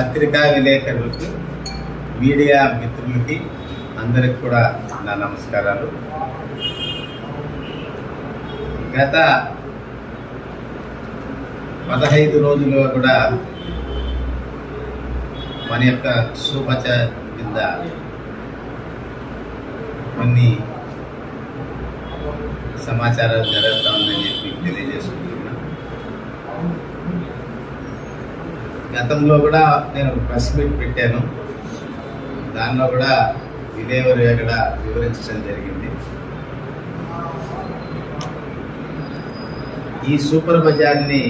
పత్రికా విలేకరులకి మీడియా మిత్రులకి అందరికి కూడా నా నమస్కారాలు. గత పదహైదు రోజులుగా కూడా మన యొక్క శుభచ కింద కొన్ని సమాచారం జరుగుతూ ఉందని చెప్పి తెలియజేసుకుంటున్నాను. గతంలో కూడా నేను ప్రెస్ మీట్ పెట్టాను. దానిలో కూడా ఇదేవరు అక్కడ వివరించడం జరిగింది. ఈ సూపర్ బజార్ని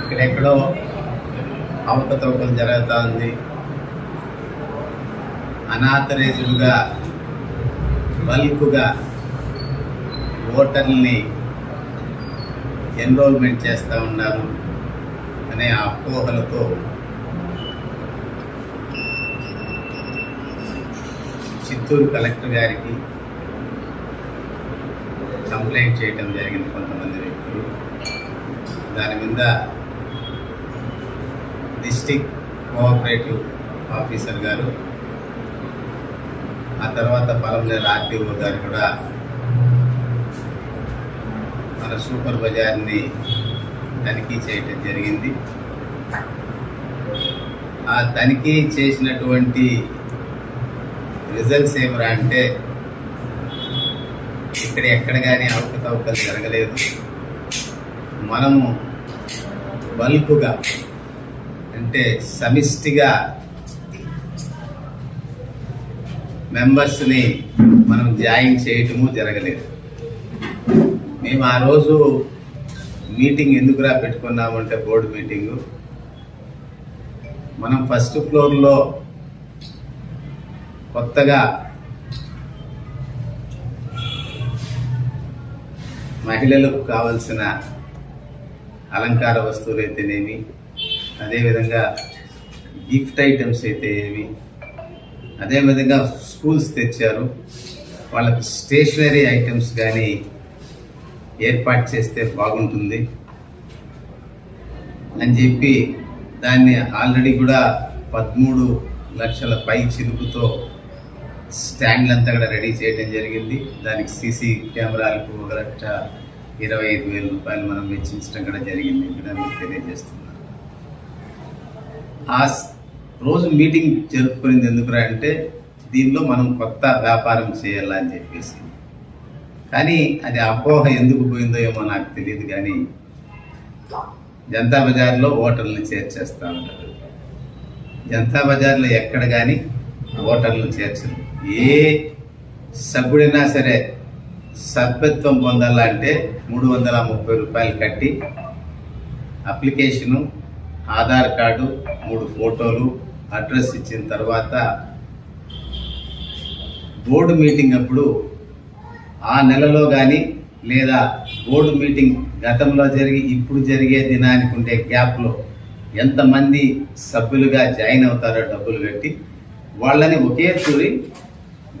ఇక్కడెక్కడో అవకతవకలు జరుగుతూ ఉంది. అనాథరేజులుగా బల్క్గా ఓటర్ని ఎన్రోల్మెంట్ చేస్తూ ఉన్నారు. అనే అపోహలతో చిత్తూరు కలెక్టర్ గారికి కంప్లైంట్ చేయడం జరిగింది కొంతమంది వ్యక్తులు. దాని మీద డిస్టిక్ కోఆపరేటివ్ ఆఫీసర్ గారు ఆ తర్వాత పొలంలో ఆర్టీఓ గారు కూడా మన సూపర్ బజార్ని తనిఖీ చేయటం జరిగింది. ఆ తనిఖీ చేసినటువంటి రిజల్ట్స్ ఏమరా అంటే ఇక్కడ ఎక్కడ కానీ అవకతవకలు జరగలేదు. మనము బల్క్గా అంటే సమిష్టిగా మెంబర్స్ని మనం జాయిన్ చేయటము జరగలేదు. మేము ఆ రోజు మీటింగ్ ఎందుకురా పెట్టుకున్నామంటే బోర్డు మీటింగు. మనం ఫస్ట్ ఫ్లోర్లో కొత్తగా మహిళలకు కావలసిన అలంకార వస్తువులు అయితేనేమి అదేవిధంగా గిఫ్ట్ ఐటమ్స్ అయితే ఏమి అదేవిధంగా స్కూల్స్ తెచ్చారు. వాళ్ళకి స్టేషనరీ ఐటమ్స్ కానీ ఏర్పాటు చేస్తే బాగుంటుంది అని చెప్పి దాన్ని ఆల్రెడీ కూడా పదమూడు లక్షల పై చిలుపుతో స్టాండ్లు అంతా కూడా రెడీ చేయడం జరిగింది. దానికి సీసీ కెమెరాలకు ఒక లక్ష ఇరవై ఐదు వేల రూపాయలు మనం వెచ్చించడం కూడా జరిగింది. కూడా మీకు తెలియజేస్తున్నాను ఆ రోజు మీటింగ్ జరుపుకునేది ఎందుకురా అంటే దీనిలో మనం కొత్త వ్యాపారం చేయాలని చెప్పేసి. కానీ అది అపోహ ఎందుకు పోయిందో ఏమో నాకు తెలియదు కానీ జనతా బజార్లో ఓటర్లను చేర్చేస్తా ఉంటారు. జనతా బజార్లో ఎక్కడ కానీ ఓటర్లను చేర్చరు. ఏ సభ్యుడైనా సరే సభ్యత్వం పొందాలంటే మూడు వందల ముప్పై రూపాయలు కట్టి అప్లికేషను ఆధార్ కార్డు మూడు ఫోటోలు అడ్రస్ ఇచ్చిన తర్వాత బోర్డు మీటింగ్ అప్పుడు ఆ నెలలో కానీ లేదా బోర్డు మీటింగ్ గతంలో జరిగి ఇప్పుడు జరిగే దినానికి ఉండే గ్యాప్లో ఎంతమంది సభ్యులుగా జాయిన్ అవుతారో డబ్బులు పెట్టి వాళ్ళని ఒకే చూరి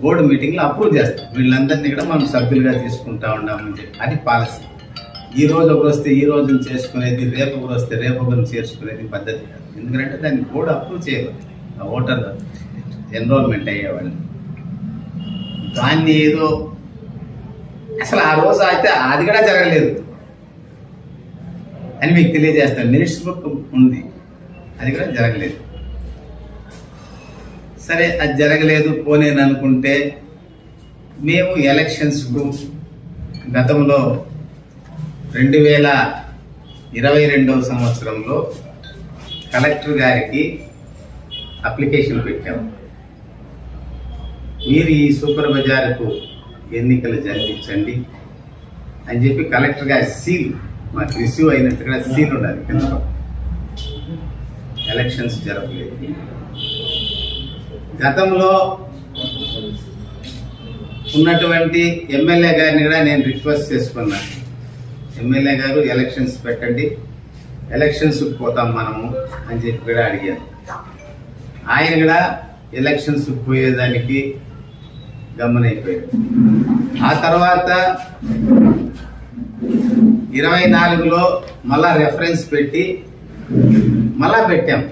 బోర్డు మీటింగ్లో అప్రూవ్ చేస్తాం వీళ్ళందరినీ కూడా మనం సభ్యులుగా తీసుకుంటా ఉన్నామని చెప్పి అది పాలసీ. ఈ రోజు ఒకరు వస్తే ఈ రోజు చేసుకునేది రేపు ఒకరు వస్తే రేపు ఒకరు చేసుకునేది పద్ధతి కాదు. ఎందుకంటే దాన్ని బోర్డు అప్రూవ్ చేయవచ్చు ఓటర్ ఎన్రోల్మెంట్ అయ్యేవాళ్ళు. దాన్ని ఏదో అసలు ఆ రోజు అయితే అది కూడా జరగలేదు. అని మీకు తెలియజేస్తాను. మినిట్స్ బుక్ ఉంది. అది కూడా జరగలేదు. సరే అది జరగలేదు పోనేను అనుకుంటే మేము ఎలక్షన్స్కు గతంలో రెండు వేల ఇరవై రెండవ సంవత్సరంలో కలెక్టర్ గారికి అప్లికేషన్ పెట్టాము. మీరు ఈ సూపర్ బజార్కు ఎన్నికలు జరిపించండి అని చెప్పి కలెక్టర్ గారి సీల్ మాకు రిసీవ్ అయినట్టుగా సీల్ ఉండాలి కనుక ఎలక్షన్స్ జరగలేదు గతంలో ఉన్నటువంటి ఎమ్మెల్యే గారిని కూడా నేను రిక్వెస్ట్ చేసుకున్నాను ఎమ్మెల్యే గారు ఎలక్షన్స్ పెట్టండి ఎలక్షన్స్ పోతాం మనము అని చెప్పి కూడా అడిగాను ఆయన కూడా ఎలక్షన్స్ పోయేదానికి గమనైపోయాడు ఆ తర్వాత ఇరవై నాలుగులో మళ్ళా రెఫరెన్స్ పెట్టి మళ్ళా పెట్టాం.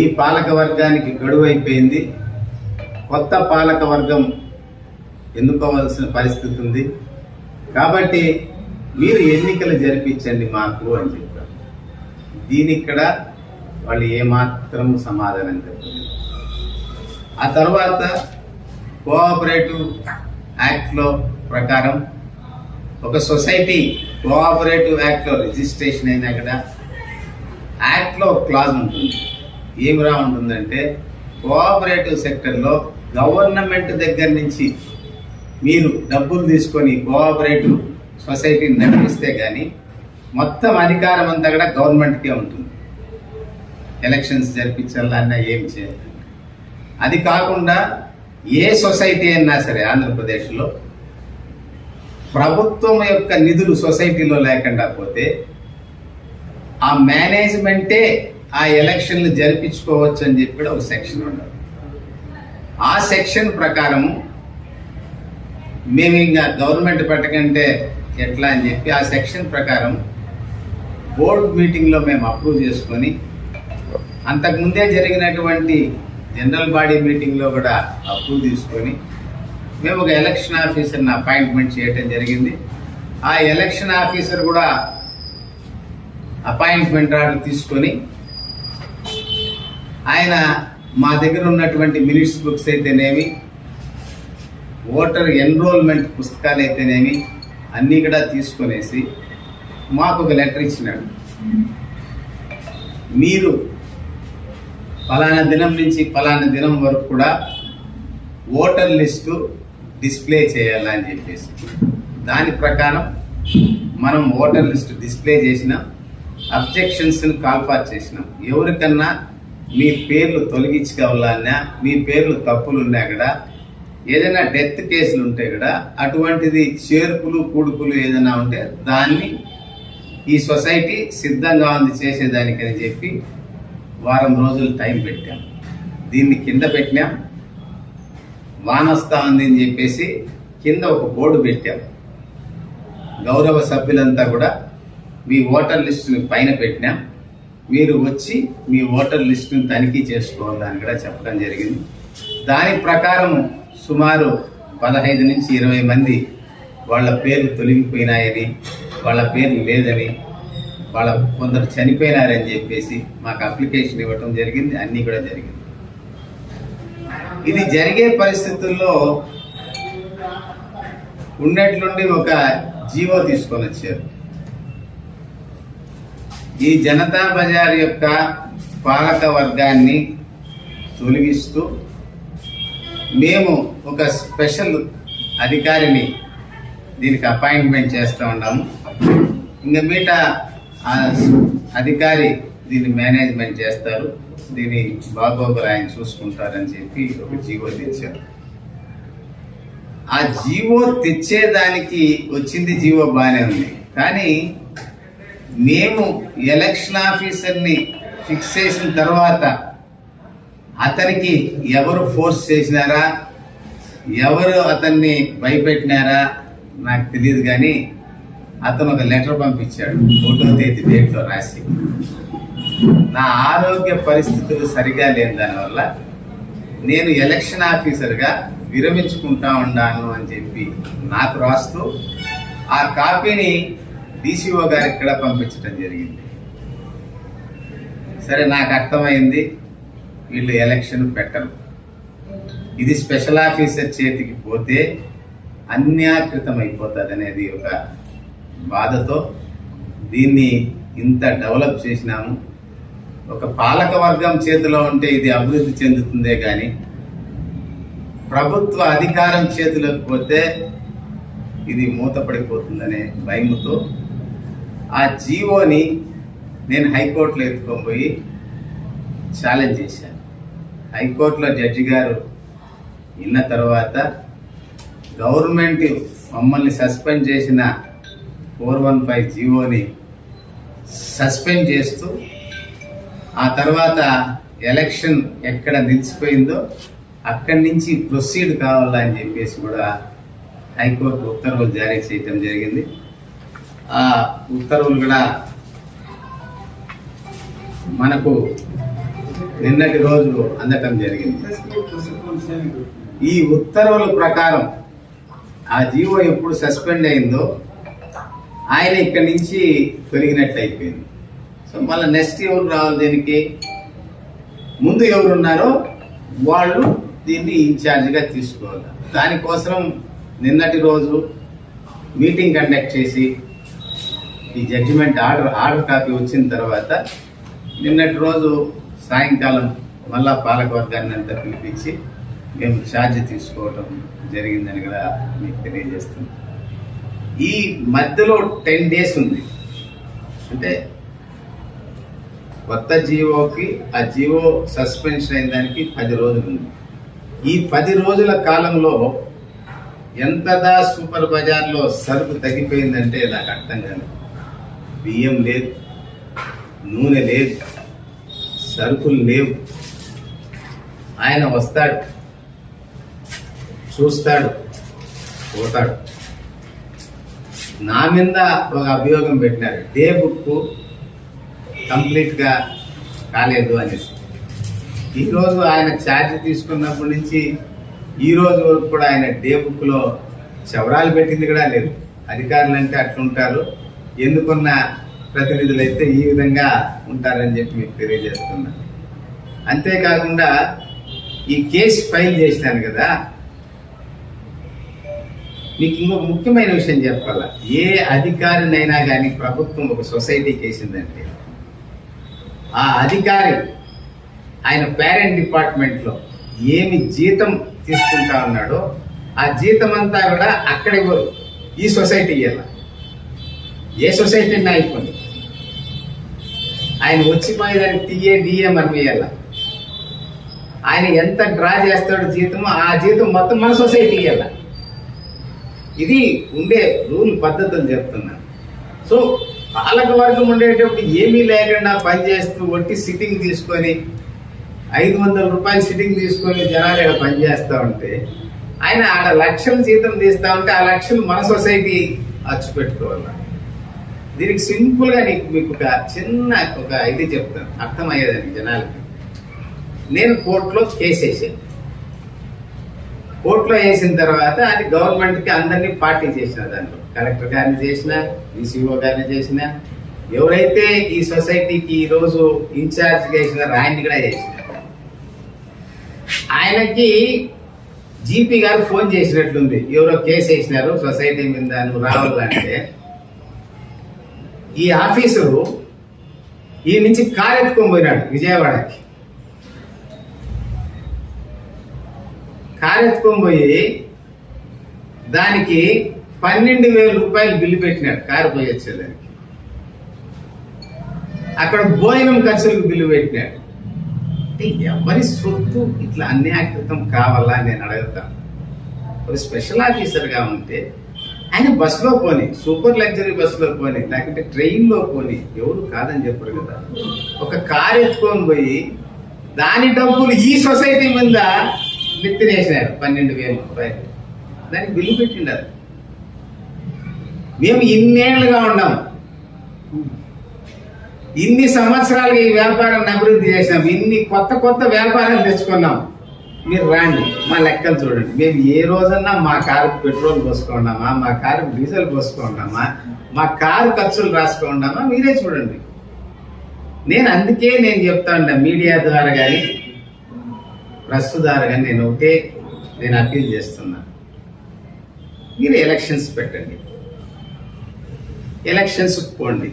ఈ పాలక వర్గానికి గడువు అయిపోయింది కొత్త పాలక వర్గం ఎన్నుకోవాల్సిన పరిస్థితి ఉంది. కాబట్టి మీరు ఎన్నికలు జరిపించండి మాకు అని చెప్పారు. దీని ఇక్కడ వాళ్ళు ఏమాత్రం సమాధానం చెప్పలేదు. ఆ తర్వాత కోఆపరేటివ్ యాక్ట్లో ప్రకారం ఒక సొసైటీ కోఆపరేటివ్ యాక్ట్లో రిజిస్ట్రేషన్ అయినా కూడా యాక్ట్లో ఒక క్లాజ్ ఉంటుంది. ఏమి రా ఉంటుందంటే కోఆపరేటివ్ సెక్టర్లో గవర్నమెంట్ దగ్గర నుంచి మీరు డబ్బులు తీసుకొని కోఆపరేటివ్ సొసైటీని నడిపిస్తే కానీ మొత్తం అధికారం అంతా కూడా గవర్నమెంట్కే ఉంటుంది. ఎలక్షన్స్ జరిపించాలన్నా ఏం చేయాలి? అది కాకుండా ఏ సొసైటీ అయినా సరే ఆంధ్రప్రదేశ్లో ప్రభుత్వం యొక్క నిధులు సొసైటీలో లేకుండా పోతే ఆ మేనేజ్మెంటే ఆ ఎలక్షన్లు జరిపించుకోవచ్చు అని చెప్పి ఒక సెక్షన్ ఉండదు ఆ సెక్షన్ ప్రకారం మేము ఇంకా గవర్నమెంట్ పెట్టకంటే ఎట్లా అని చెప్పి ఆ సెక్షన్ ప్రకారం బోర్డు మీటింగ్లో మేము అప్రూవ్ చేసుకొని అంతకుముందే జరిగినటువంటి జనరల్ బాడీ మీటింగ్లో కూడా అప్రూవ్ తీసుకొని మేము ఒక ఎలక్షన్ ఆఫీసర్ని అపాయింట్మెంట్ చేయటం జరిగింది. ఆ ఎలక్షన్ ఆఫీసర్ కూడా అపాయింట్మెంట్ ఆర్డర్ తీసుకొని ఆయన మా దగ్గర ఉన్నటువంటి మినిట్స్ బుక్స్ అయితేనేమి ఓటర్ ఎన్రోల్మెంట్ పుస్తకాలు అయితేనేమి అన్నీ కూడా తీసుకొనేసి మాకు ఒక లెటర్ ఇచ్చినాడు. మీరు ఫలానా దినం నుంచి ఫలానా దినం వరకు కూడా ఓటర్ లిస్టు డిస్ప్లే చేయాలని చెప్పేసి. దాని ప్రకారం మనం ఓటర్ లిస్టు డిస్ప్లే చేసినాం అబ్జెక్షన్స్ని కాల్ఫార్ చేసినాం. ఎవరికన్నా మీ పేర్లు తొలగించుకోవాలన్నా మీ పేర్లు తప్పులు ఉన్నా కూడా ఏదైనా డెత్ కేసులు ఉంటే కూడా అటువంటిది చేర్పులు కూడుపులు ఏదైనా ఉంటే దాన్ని ఈ సొసైటీ సిద్ధంగా ఉంది చేసేదానికని చెప్పి వారం రోజులు టైం పెట్టాం. దీన్ని కింద పెట్టినాం. వాన ఉంది అని చెప్పేసి కింద ఒక బోర్డు పెట్టాం. గౌరవ సభ్యులంతా కూడా మీ ఓటర్ లిస్టుని పైన పెట్టినాం. మీరు వచ్చి మీ ఓటర్ లిస్టుని తనిఖీ చేసుకోవాలని కూడా చెప్పడం జరిగింది. దాని ప్రకారం సుమారు పదహైదు నుంచి ఇరవై మంది వాళ్ళ పేర్లు తొలగిపోయినాయని వాళ్ళ పేర్లు లేదని వాళ్ళ కొందరు చనిపోయినారని చెప్పేసి మాకు అప్లికేషన్ ఇవ్వటం జరిగింది అన్నీ కూడా జరిగింది. ఇది జరిగే పరిస్థితుల్లో ఉన్నట్లుండి ఒక జీవో తీసుకొని వచ్చారు. ఈ జనతా బజార్ యొక్క పాలక వర్గాన్ని తొలగిస్తూ మేము ఒక స్పెషల్ అధికారిని దీనికి అపాయింట్మెంట్ చేస్తూ ఉన్నాము. ఇంకా మీట అధికారి దీన్ని మేనేజ్మెంట్ చేస్తారు. దీని బాగోగులు ఆయన చూసుకుంటారని చెప్పి ఒక జీవో తెచ్చారు. ఆ జీవో తెచ్చేదానికి వచ్చింది జీవో బాగానే ఉంది. కానీ మేము ఎలక్షన్ ఆఫీసర్ని ఫిక్స్ చేసిన తర్వాత అతనికి ఎవరు ఫోర్స్ చేసినారా ఎవరు అతన్ని భయపెట్టినారా నాకు తెలియదు కానీ అతను ఒక లెటర్ పంపించాడు. ఒకటో తేదీ డేట్లో రాసి. నా ఆరోగ్య పరిస్థితులు సరిగా లేని దానివల్ల నేను ఎలక్షన్ ఆఫీసర్గా విరమించుకుంటా ఉన్నాను అని చెప్పి నాకు రాస్తూ ఆ కాపీని డీసీఓ గారికి కూడా పంపించడం జరిగింది. సరే నాకు అర్థమైంది. వీళ్ళు ఎలక్షన్ పెట్టరు. ఇది స్పెషల్ ఆఫీసర్ చేతికి పోతే అన్యాకృతం అయిపోతుంది అనేది ఒక బాధతో దీన్ని ఇంత డెవలప్ చేసినాము. ఒక పాలక వర్గం చేతిలో ఉంటే ఇది అభివృద్ధి చెందుతుందే కానీ ప్రభుత్వ అధికారం చేతిలోకి పోతే ఇది మూతపడిపోతుందనే భయముతో ఆ జీవోని నేను హైకోర్టులో ఎత్తుకొని ఛాలెంజ్ చేశాను హైకోర్టులో జడ్జి గారు విన్న తర్వాత గవర్నమెంట్ మమ్మల్ని సస్పెండ్ చేసిన ఫోర్ వన్ ఫైవ్ జీవోని సస్పెండ్ చేస్తూ ఆ తర్వాత ఎలక్షన్ ఎక్కడ నిలిచిపోయిందో అక్కడి నుంచి ప్రొసీడ్ కావాలని చెప్పేసి కూడా హైకోర్టు ఉత్తర్వులు జారీ చేయటం జరిగింది. ఆ ఉత్తర్వులు కూడా మనకు నిన్నటి రోజు అందటం జరిగింది. ఈ ఉత్తర్వుల ప్రకారం ఆ జీవో ఎప్పుడు సస్పెండ్ అయిందో ఆయన ఇక్కడి నుంచి తొలగినట్లు అయిపోయింది సో మళ్ళీ నెక్స్ట్ ఎవరు రావాలి దీనికి? ముందు ఎవరున్నారో వాళ్ళు దీన్ని ఇన్ఛార్జ్గా తీసుకోవాలి. దానికోసం నిన్నటి రోజు మీటింగ్ కండక్ట్ చేసి ఈ జడ్జిమెంట్ ఆర్డర్ ఆర్డర్ కాపీ వచ్చిన తర్వాత నిన్నటి రోజు సాయంకాలం మళ్ళా పాలకవర్గాన్ని అంతా పిలిపించి మేము ఛార్జ్ తీసుకోవటం జరిగిందని కూడా మీకు తెలియజేస్తుంది ఈ మధ్యలో టెన్ డేస్ ఉంది. అంటే కొత్త జీవోకి ఆ జీవో సస్పెన్షన్ అయిన దానికి పది రోజులు ఉంది. ఈ పది రోజుల కాలంలో ఎంతదా సూపర్ బజార్లో సరుకు తగ్గిపోయిందంటే నాకు అర్థం కాదు బియ్యం లేదు నూనె లేదు సరుకులు లేవు. ఆయన వస్తాడు చూస్తాడు పోతాడు. నా మీద ఒక అభియోగం పెట్టినారు. డే బుక్ కంప్లీట్గా కాలేదు అనేసి. ఈరోజు ఆయన ఛార్జ్ తీసుకున్నప్పటి నుంచి ఈ రోజు వరకు కూడా ఆయన డే బుక్లో చవరాలు పెట్టింది కూడా లేదు. అధికారులు అంటే అట్లుంటారు. ఎందుకున్న ప్రతినిధులు అయితే ఈ విధంగా ఉంటారని చెప్పి మీకు తెలియజేస్తున్నాను అంతేకాకుండా ఈ కేసు ఫైల్ చేసినాను కదా మీకు ఇంకొక ముఖ్యమైన విషయం చెప్పాలా? ఏ అధికారినైనా కానీ ప్రభుత్వం ఒక సొసైటీకి వేసిందంటే ఆ అధికారి ఆయన పేరెంట్ డిపార్ట్మెంట్లో ఏమి జీతం తీసుకుంటా ఉన్నాడో ఆ జీతం అంతా కూడా అక్కడ ఇవ్వరు. ఈ సొసైటీ ఇవ్వాల ఏ సొసైటీ అయిపోయింది ఆయన వచ్చిపోయేదానికి టీఏ డిఏ మనం ఇవ్వాల ఆయన ఎంత డ్రా చేస్తాడో జీతమో ఆ జీతం మొత్తం మన సొసైటీ ఇవ్వాలి ఇది ఉండే రూల్ పద్ధతులు చెప్తున్నాను. సో పాలక వర్గం ఉండేటప్పుడు ఏమీ లేకుండా పనిచేస్తూ వట్టి సిట్టింగ్ తీసుకొని ఐదు వందల రూపాయలు సిట్టింగ్ తీసుకొని జనాలు ఇక్కడ పనిచేస్తూ ఉంటే ఆయన ఆడ లక్షలు జీతం తీస్తా ఉంటే ఆ లక్షలు మన సొసైటీ అచ్చు పెట్టుకోవాలి దీనికి సింపుల్గా నీకు మీకు ఒక చిన్న ఒక ఇది చెప్తాను. అర్థమయ్యేదానికి జనాలకి. నేను కోర్టులో కేసు వేసాను కోర్టులో వేసిన తర్వాత అది గవర్నమెంట్కి అందరినీ పార్టీ చేసిన దాంట్లో. కలెక్టర్ గారిని చేసిన ఈసీఓ గారిని చేసిన ఎవరైతే ఈ సొసైటీకి ఈ రోజు ఇన్ఛార్జ్ చేసిన ఆయన్ని కూడా చేసిన. ఆయనకి జీపీ గారు ఫోన్ చేసినట్లుంది. ఎవరో కేసు వేసినారు సొసైటీ మీద నువ్వు రావాలంటే ఈ ఆఫీసరు ఈ నుంచి కారు ఎత్తుకొని పోయినాడు విజయవాడకి. కారు ఎత్తుకొని పోయి దానికి పన్నెండు వేల రూపాయలు బిల్లు పెట్టినాడు కారు పోయి వచ్చేదానికి అక్కడ భోజనం ఖర్చులకు బిల్లు పెట్టినాడు. ఎవరి సొత్తు ఇట్లా అన్యాకృతం కావాలా నేను అడుగుతాను ఒక స్పెషల్ ఆఫీసర్గా ఉంటే ఆయన బస్సులో పోని సూపర్ లగ్జరీ బస్సులో పోని లేకుంటే ట్రైన్లో పోని ఎవరు కాదని చెప్పరు కదా. ఒక కారు ఎత్తుకొని పోయి దాని డబ్బులు ఈ సొసైటీ మీద నెత్తినేసినారు పన్నెండు వేల రూపాయలు. దానికి బిల్లు పెట్టిండారు మేము ఇన్నేళ్ళుగా ఉన్నాం. ఇన్ని సంవత్సరాలుగా ఈ వ్యాపారాన్ని అభివృద్ధి చేసినాం. ఇన్ని కొత్త కొత్త వ్యాపారాలు తెచ్చుకున్నాం. మీరు రాండి మా లెక్కలు చూడండి. మేము ఏ రోజన్నా మా కారు పెట్రోల్ పోసుకున్నామా మా కారు డీజిల్ పోసుకున్నామా మా కారు ఖర్చులు రాసుకున్నామా మీరే చూడండి. నేను అందుకే నేను చెప్తా ఉంటా మీడియా ద్వారా కానీ ప్రస్తుతారుగా నేను ఒకటే నేను అప్పీల్ చేస్తున్నాను మీరు ఎలక్షన్స్ పెట్టండి. ఎలక్షన్స్ పోండి.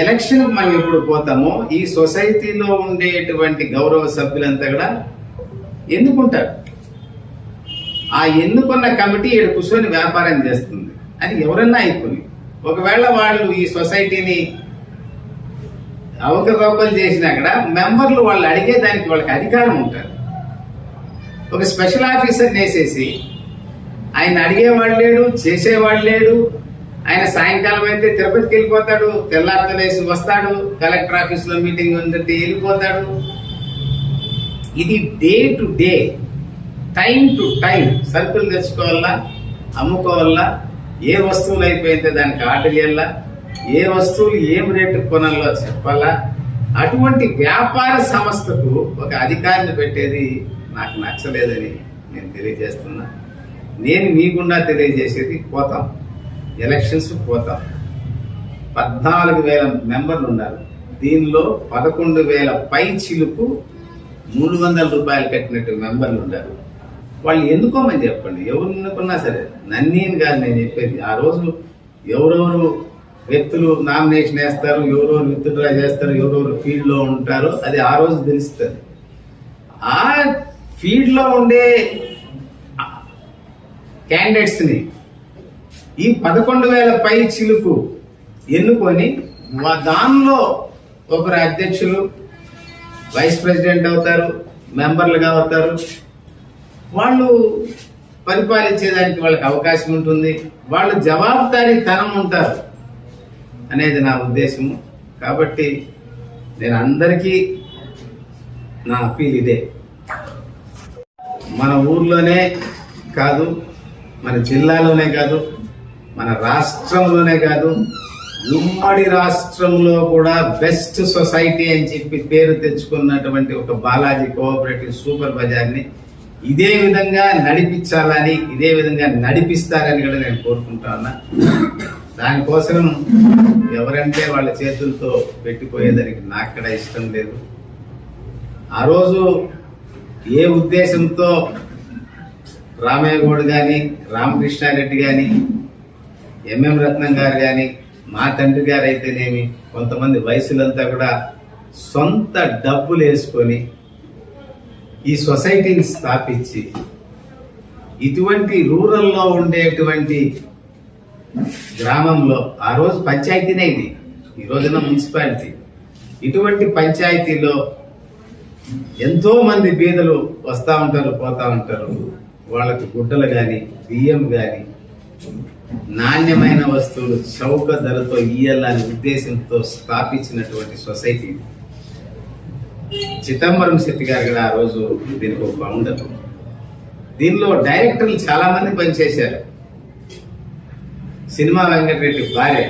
ఎలక్షన్ మనం ఎప్పుడు పోతామో ఈ సొసైటీలో ఉండేటువంటి గౌరవ సభ్యులంతా కూడా ఎందుకుంటారు ఆ ఎన్నుకున్న కమిటీ ఇక్కడ కూర్చొని వ్యాపారం చేస్తుంది. అది ఎవరన్నా అయిపోయి ఒకవేళ వాళ్ళు ఈ సొసైటీని అవకతవకలు చేసినా కూడా మెంబర్లు వాళ్ళు అడిగే దానికి వాళ్ళకి అధికారం ఉంటుంది. ఒక స్పెషల్ ఆఫీసర్ వేసేసి ఆయన అడిగేవాడు లేడు చేసేవాడు లేడు. ఆయన సాయంకాలం అయితే తిరుపతికి వెళ్ళిపోతాడు తెల్లారుతలేసి వస్తాడు కలెక్టర్ ఆఫీస్లో మీటింగ్ ఉందంటే వెళ్ళిపోతాడు. ఇది day to day time to time సరుకులు తెచ్చుకోవాలా అమ్ముకోవాలా ఏ వస్తువులు అయిపోయితే దానికి ఆర్డర్ చేయాలా ఏ వస్తువులు ఏం రేటు కొనాలో చెప్పాలా? అటువంటి వ్యాపార సంస్థకు ఒక అధికారిని పెట్టేది నాకు నచ్చలేదని నేను తెలియజేస్తున్నా. నేను మీకుండా తెలియజేసేది పోతాం. ఎలక్షన్స్ పోతాం. పద్నాలుగు వేల మెంబర్లు ఉన్నారు దీనిలో పదకొండు వేల పై చిలుకు మూడు వందల రూపాయలు కట్టినట్టు మెంబర్లు ఉన్నారు వాళ్ళు ఎందుకోమని చెప్పండి. ఎవరు ఎన్నుకున్నా సరే. నన్నీని కాదు నేను చెప్పేది. ఆ రోజు ఎవరెవరు వ్యక్తులు నామినేషన్ వేస్తారు ఎవరెవరు విత్డ్రా చేస్తారు ఎవరెవరు ఫీల్డ్లో అది ఆ రోజు తెలుస్తుంది. ఆ ఫీల్డ్లో ఉండే క్యాండిడేట్స్ని ఈ పదకొండు వేల పై చిలుకు ఎన్నుకొని మా దానిలో ఒకరు అధ్యక్షులు వైస్ ప్రెసిడెంట్ అవుతారు మెంబర్లుగా అవుతారు. వాళ్ళు పరిపాలించేదానికి వాళ్ళకి అవకాశం ఉంటుంది. వాళ్ళు జవాబుదారీ తనం ఉంటారు. అనేది నా ఉద్దేశము. కాబట్టి నేను అందరికీ నా అప్పీల్ ఇదే. మన ఊర్లోనే కాదు మన జిల్లాలోనే కాదు మన రాష్ట్రంలోనే కాదు ఉమ్మడి రాష్ట్రంలో కూడా బెస్ట్ సొసైటీ అని చెప్పి పేరు తెచ్చుకున్నటువంటి ఒక బాలాజీ కోఆపరేటివ్ సూపర్ బజార్ని ఇదే విధంగా నడిపించాలని ఇదే విధంగా నడిపిస్తారని కూడా నేను కోరుకుంటా ఉన్నా. దానికోసం ఎవరంటే వాళ్ళ చేతులతో పెట్టిపోయేదానికి నాక్కడ ఇష్టం లేదు. ఆ రోజు ఏ ఉద్దేశంతో రామయ్య గౌడ్ కానీ రామకృష్ణారెడ్డి కానీ ఎంఎం రత్నం గారు కానీ మా తండ్రి గారు అయితేనేమి కొంతమంది వయసులంతా కూడా సొంత డబ్బులు వేసుకొని ఈ సొసైటీని స్థాపించి ఇటువంటి రూరల్లో ఉండేటువంటి గ్రామంలో ఆ రోజు పంచాయతీనే ఇది. ఈ రోజున మున్సిపాలిటీ. ఇటువంటి పంచాయతీలో ఎంతో మంది బీదలు వస్తూ ఉంటారు పోతా ఉంటారు. వాళ్ళకి గుడ్డలు కానీ బియ్యం కానీ నాణ్యమైన వస్తువులు చౌక ధరతో ఇయ్యాలనే ఉద్దేశంతో స్థాపించినటువంటి సొసైటీ చిదంబరం శెట్టి గారు కూడా ఆ రోజు దీనికి ఒక ఫౌండర్ దీనిలో డైరెక్టర్లు చాలామంది పనిచేశారు. సినిమా వెంకటరెడ్డి భార్య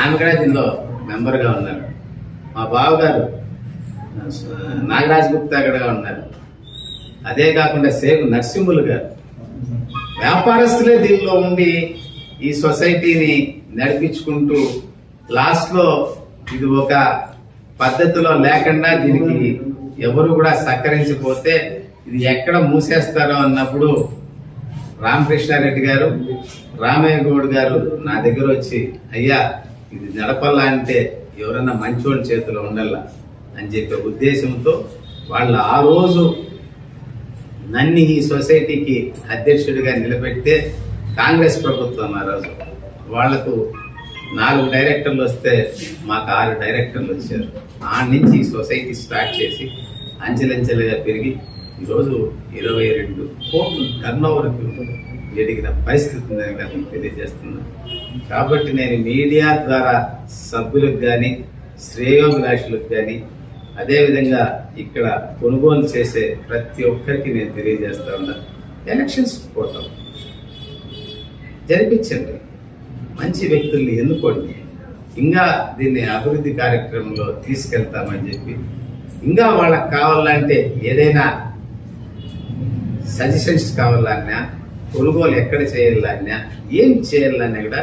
ఆమె కూడా దీనిలో మెంబర్గా ఉన్నారు. మా బావగారు నాగరాజ్ గుప్తా కూడా ఉన్నారు. అదే కాకుండా సేగు నర్సింహులు గారు. వ్యాపారస్తులే దీనిలో ఉండి ఈ సొసైటీని నడిపించుకుంటూ లాస్ట్లో ఇది ఒక పద్ధతిలో లేకుండా దీనికి ఎవరు కూడా సహకరించిపోతే ఇది ఎక్కడ మూసేస్తారో అన్నప్పుడు రామకృష్ణారెడ్డి గారు రామయ్య గౌడ్ గారు నా దగ్గర వచ్చి అయ్యా ఇది నడపల్లా అంటే ఎవరన్నా మంచోళ్ళ చేతిలో ఉండాలా? అని చెప్పే ఉద్దేశంతో వాళ్ళు ఆ రోజు నన్ను ఈ సొసైటీకి అధ్యక్షుడిగా నిలబెడితే కాంగ్రెస్ ప్రభుత్వం ఆ రోజు. వాళ్ళకు నాలుగు డైరెక్టర్లు వస్తే మాకు ఆరు డైరెక్టర్లు వచ్చారు. ఆ నుంచి ఈ సొసైటీ స్టార్ట్ చేసి అంచెలంచెలుగా పెరిగి ఈరోజు ఇరవై రెండు కోట్లు టర్న్ ఓవర్కి ఎదిగిన పరిస్థితి ఉందని కూడా నేను తెలియజేస్తున్నా. కాబట్టి నేను మీడియా ద్వారా సభ్యులకు కానీ శ్రేయోభిలాషులకు కానీ అదేవిధంగా ఇక్కడ కొనుగోలు చేసే ప్రతి ఒక్కరికి నేను తెలియజేస్తా ఉన్నా. ఎలక్షన్స్ పోతాం. జరిపించండి. మంచి వ్యక్తుల్ని ఎన్నుకోండి. ఇంకా దీన్ని అభివృద్ధి కార్యక్రమంలో తీసుకెళ్తామని చెప్పి. ఇంకా వాళ్ళకి కావాలంటే ఏదైనా సజెషన్స్ కావాలన్నా కొనుగోలు ఎక్కడ చేయాలన్నా ఏం చేయాలన్నా కూడా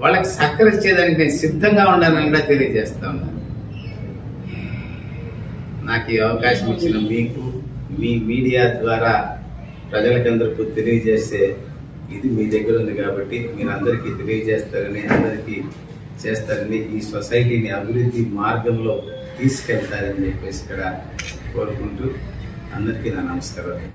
వాళ్ళకి సహకరించేదానికి నేను సిద్ధంగా ఉండాలని కూడా తెలియజేస్తా ఉన్నాను. నాకు ఈ అవకాశం ఇచ్చిన మీకు మీ మీడియా ద్వారా ప్రజలకందరికీ తెలియజేసే ఇది మీ దగ్గర ఉంది కాబట్టి మీరు అందరికీ తెలియజేస్తారని అందరికీ చేస్తారని ఈ సొసైటీని అభివృద్ధి మార్గంలో తీసుకెళ్తారని చెప్పేసి ఇక్కడ కోరుకుంటూ అందరికీ నా నమస్కారం